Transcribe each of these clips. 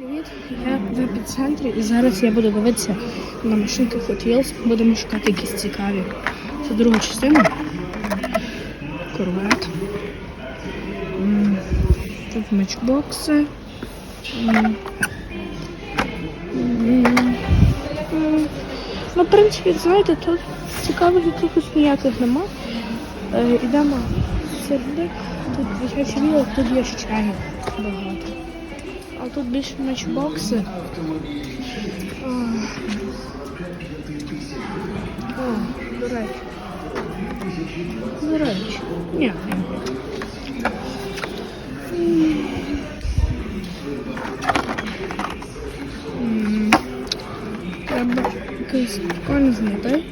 Привіт, я в епіцентрі і зараз я буду дивитися на машинки Hot Wheels. Будемо шукати якісь цікаві. Це друга частина. Корвет. Тут мечбокси. Ну, в принципі, знаєте, тут цікавих якихось ніяких нема. Е, Ідемо сюди. Тут дитячі вілок, тут є ще багато. А тут більше матчбокси. О, до речі. До речі. Ні. Треба якийсь прикольний знайти.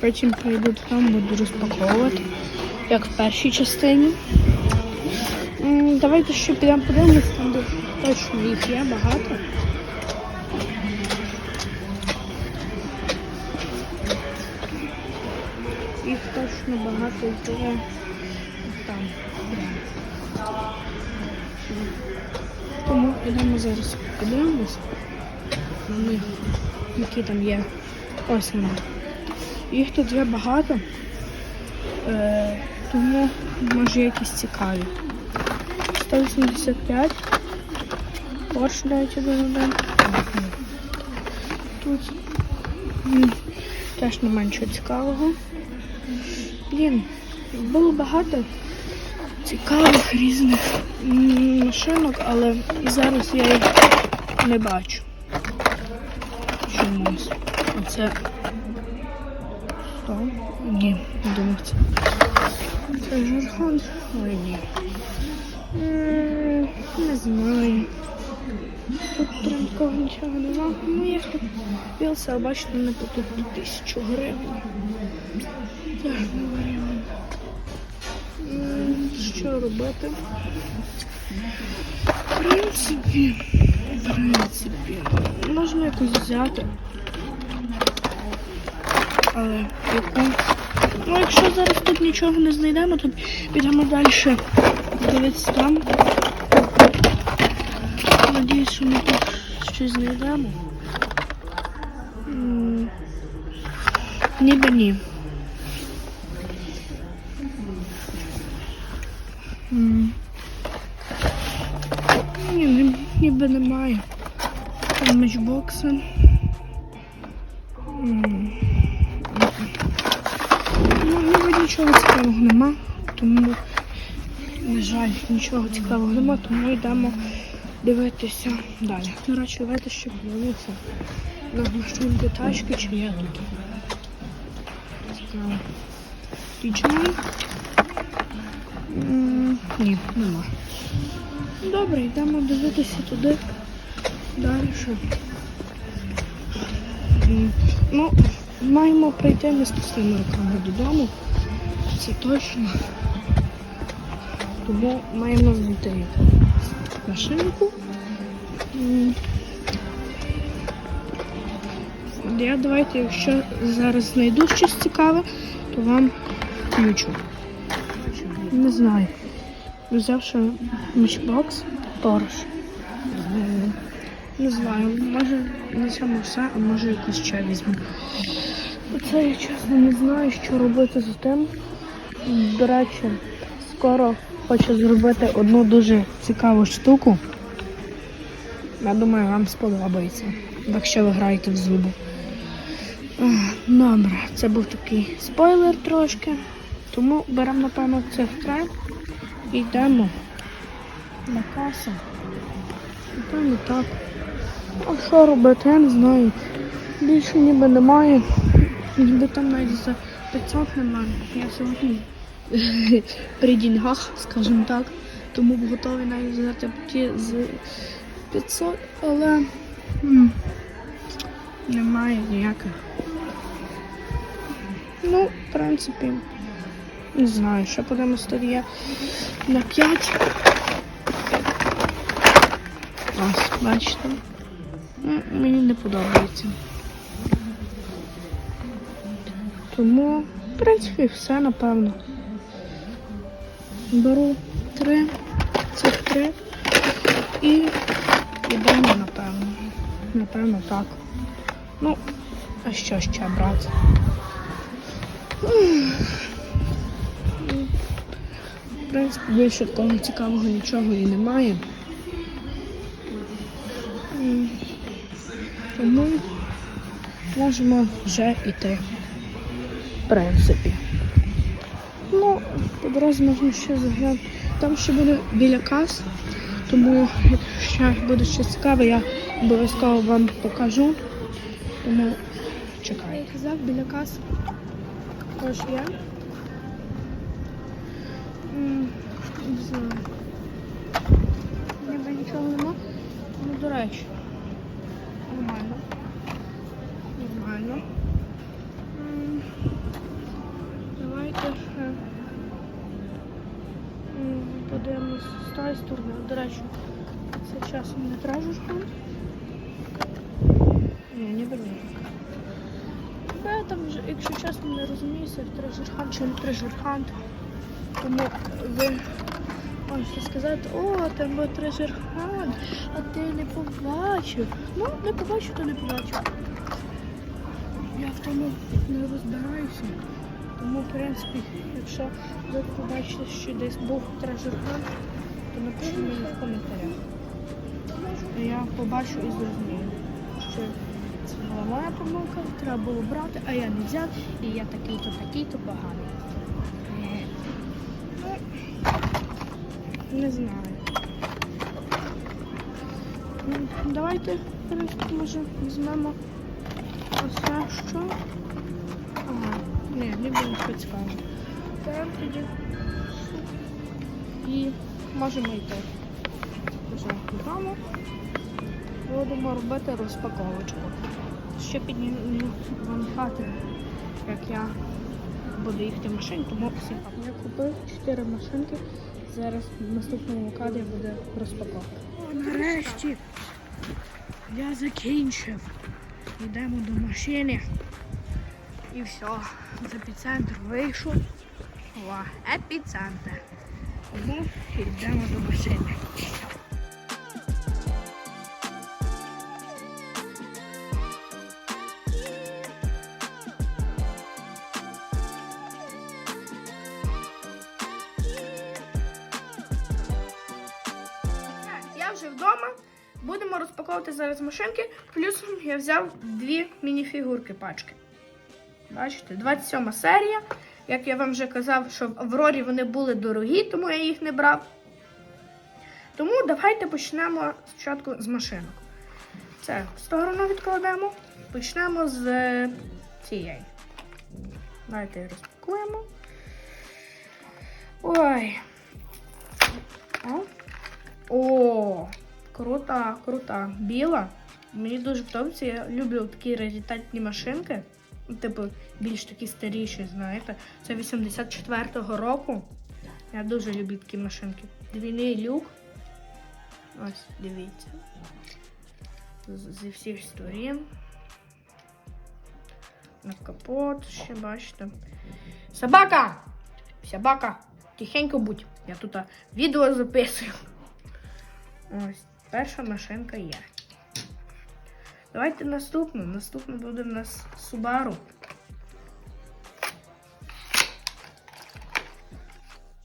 Потім прийду там, буду розпаковувати, як в першій частині. Давайте ще підемо подивимось, там точно їх є багато. Їх точно багато є там. Тому підемо зараз подивимось на які там є. Ось вони. Їх тут є багато, е, тому може якісь цікаві. 185. Порш один один. Тут теж не менше цікавого. Блін, було багато цікавих різних машинок, але зараз я їх не бачу. Чомусь. Оце. Що? Ні, не думаю, це. Це жаргон. Ой, ні. Не знаю. Тут прям такого нічого нема. Ну, я тут білся, а бачите, по тут тисячу гривень. Що робити? В принципі, в принципі, можна якось взяти. Але яку? Ну, якщо зараз тут нічого не знайдемо, то підемо далі дивитися там. Надіюсь, що ми тут щось знайдемо. Ніби ні. Ні, ні- ніби немає. Там мечбокси. Ну, ніби нічого цікавого нема, тому, на жаль, нічого цікавого нема, тому йдемо дивитися далі. До речі, давайте ще подивимося на машинки тачки, чи є. Цікаво. Річний? Ні, нема. Добре, йдемо дивитися туди. Далі. Ну, маємо прийти не з пустими руками додому. Це точно. Тому маємо знайти машинку. Я давайте, якщо зараз знайду щось цікаве, то вам включу. Не знаю. Взявши мічбокс, Порш. Не знаю, може на цьому все, а може якусь ще візьму. Оце я чесно не знаю, що робити з тим. До речі, скоро хочу зробити одну дуже цікаву штуку. Я думаю, вам сподобається, якщо ви граєте в зуби. Добре, це був такий спойлер трошки. Тому беремо, напевно, цих три і йдемо на касу. Напевно так. А що робити, я не знаю. Більше ніби немає. Ніби там навіть за 500 немає. Я сьогодні при діньгах, скажімо так. Тому готовий навіть взяти ті з 500, але м, немає ніяких. Ну, в принципі, не знаю, що подемо тут є на 5. Ось, бачите. Ну, Мені не подобається. Тому, в принципі, все, напевно. Беру три, цих три і напевно, Напевно, так. Ну, а що ще брати? В принципі, більше такого цікавого нічого і немає. Тому можемо вже йти. В принципі. Дорозі можна ще заглянути. Там ще буде біля кас, тому якщо буде щось цікаве, я обов'язково вам покажу. Тому чекай. Я казав, біля кас також. М, Не знаю. Ніби нічого нема. Ну, до речі. Нормально. Нормально. М, Давайте ще м, подивимось з тої сторони. До речі, це часом не тражиш тут? Ні, не беру. Я там якщо чесно, не розуміюся, трежерхант чи не трежерхант. Тому ви можете сказати, о, там був трежерхант, а ти не побачив. Ну, не побачив, то не побачив. Я в тому не розбираюся. Тому, в принципі, якщо ви побачите, що десь був трежерхант, то напишіть мені в коментарях. Я побачу і зрозумію, що це була моя помилка, треба було брати, а я не взяв, і я такий-то, такий-то поганий. Ну, Не знаю. Давайте, в принципі, може, візьмемо ось що. Ага, ні, не буде нічого цікавого. Тоді. І можемо йти. Вже додому. Будемо робити розпаковочку. Ще підніму вам хати, як я буду їхати в машині, тому всім. Я купив 4 машинки. Зараз в наступному кадрі буде розпаковка. О, нарешті я закінчив. Йдемо до машини. І все. З епіцентр вийшов. О, епіцентр. Тому йдемо до машини. Я вже вдома. Будемо розпаковувати зараз машинки. Плюс я взяв дві мініфігурки пачки. Бачите, 27 серія. Як я вам вже казав, що в Аврорі вони були дорогі, тому я їх не брав. Тому давайте почнемо спочатку з машинок. Це в сторону відкладемо. Почнемо з е, цієї. Давайте її розпакуємо. Ой. О. О, крута, крута. Біла. Мені дуже подобається. Я люблю такі раритетні машинки. Типу, більш такі старіші, знаєте. Це 84-го року. Я дуже люблю такі машинки. Двійний люк. Ось, дивіться. Зі всіх сторін. На капот ще бачите. Собака! Собака! Тихенько будь. Я тут відео записую. Ось, перша машинка є. Давайте наступну. Наступна буде в нас Subaru.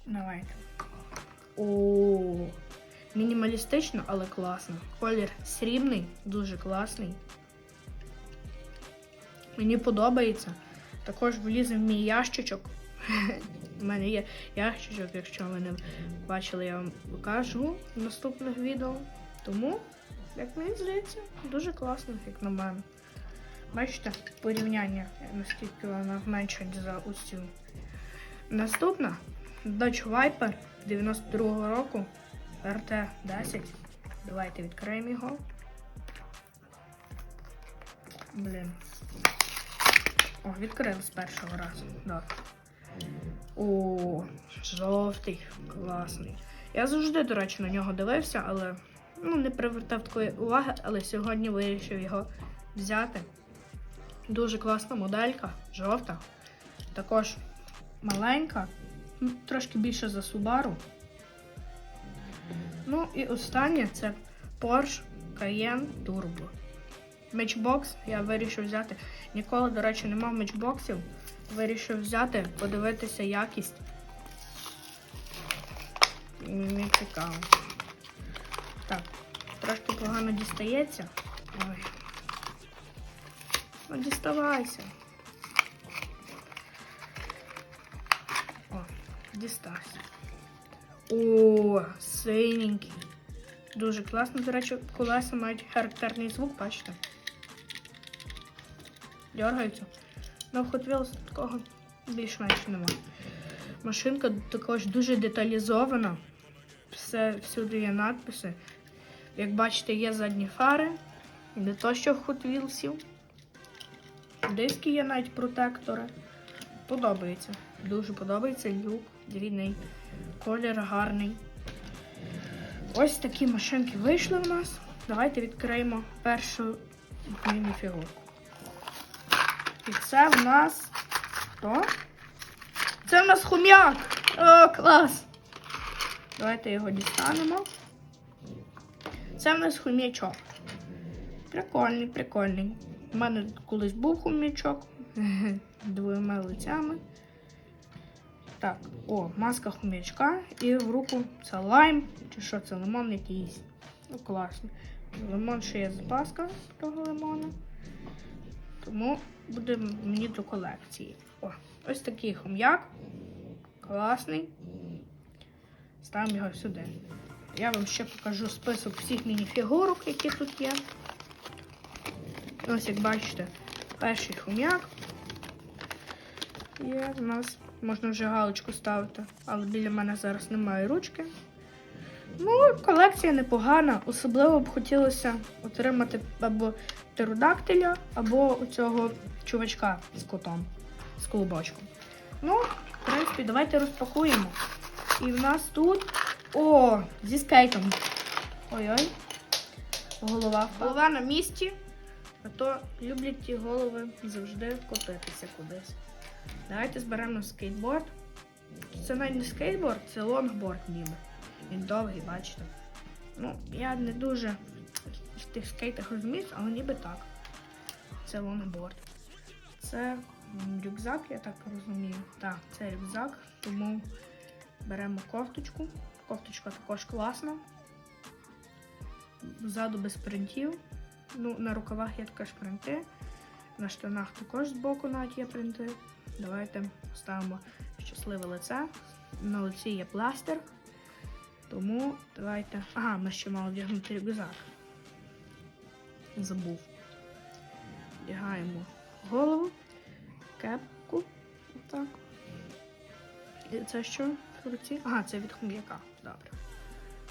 Давайте. О, мінімалістично, але класно. Колір срібний, дуже класний. Мені подобається. Також влізе в мій ящичок. У мене є ящичок, якщо ви не бачили, я вам покажу в наступних відео. Тому, як мені здається, дуже класно, як на мене. Бачите, порівняння, наскільки вона менша за усю. Наступна Dodge Viper 92-го року RT10. Давайте відкриємо його. Блін. О, відкрили з першого разу. Да. О, жовтий, класний. Я завжди, до речі, на нього дивився, але ну, не привертав такої уваги, але сьогодні вирішив його взяти. Дуже класна моделька, жовта. Також маленька, м, трошки більше за Subaru. Ну і останнє це Porsche Cayenne Turbo. мечбокс я вирішив взяти. Ніколи, до речі, не мав мечбоксів. Вирішив взяти, подивитися якість. Мені цікаво. Так, трошки погано дістається. Ой. Ну, діставайся. О, дістався. О, синенький. Дуже класно, до речі, колеса мають характерний звук, бачите? Дергаються. Ну, Hot Wheels такого більш-менш немає. Машинка також дуже деталізована. Все, всюди є надписи. Як бачите, є задні фари. Не то, що в Wheels. Диски є навіть протектори. Подобається. Дуже подобається люк, рідний, колір гарний. Ось такі машинки вийшли в нас. Давайте відкриємо першу мініфігурку. І це в нас. Хто? Це в нас хом'як! О, клас! Давайте його дістанемо. Це в нас хом'ячок. Прикольний, прикольний. У мене колись був хом'ячок двома лицями. Так, о, маска хом'ячка. І в руку це лайм, чи що це лимон якийсь. Ну, класно. Лимон ще є запаска того лимона. Тому буде мені до колекції. О, ось такий хом'як. Класний. Ставимо його сюди. Я вам ще покажу список всіх мініфігурок, які тут є. Ось як бачите, перший хом'як. Є в нас можна вже галочку ставити, але біля мене зараз немає ручки. Ну, колекція непогана. Особливо б хотілося отримати або птеродактиля, або цього чувачка з котом, з колобочком. Ну, в принципі, давайте розпакуємо. І в нас тут. О, зі скейтом. Ой-ой. Голова. Голова на місці. А то люблять ті голови завжди котитися кудись. Давайте зберемо скейтборд. Це навіть не скейтборд, це лонгборд ніби. Він довгий, бачите. Ну, я не дуже в тих скейтах розуміюсь, але ніби так. Це лонгборд. Це рюкзак, я так розумію. Так, це рюкзак, тому беремо кофточку. Кофточка також класна. Ззаду без принтів. Ну, на рукавах є також принти. На штанах також збоку навіть є принти. Давайте ставимо щасливе лице. На лиці є пластир. Тому давайте. Ага, ми ще мали вдягнути рюкзак. Забув. Вдягаємо голову, кепку. Отак. І це що в руці? Ага, це від хом'яка. Добре.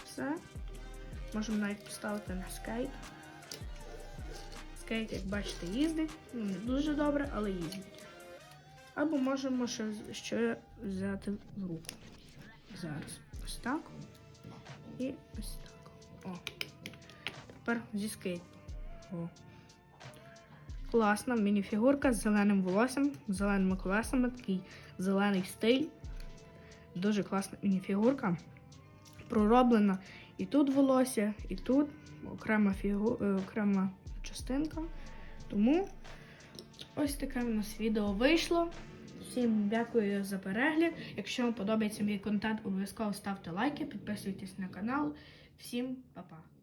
Все. Можемо навіть поставити на скейт. Скейт, як бачите, їздить. Ну, не дуже добре, але їздить. Або можемо ще, ще взяти в руку. Зараз. Ось так. І ось так. О. Тепер зі скейт. О. Класна мініфігурка з зеленим волоссям, з зеленими колесами, такий зелений стиль. Дуже класна мініфігурка. Пророблена і тут волосся, і тут окрема, фігу... е, окрема частинка. Тому ось таке в нас відео вийшло. Всім дякую за перегляд. Якщо вам подобається мій контент, обов'язково ставте лайки, підписуйтесь на канал. Всім па-па!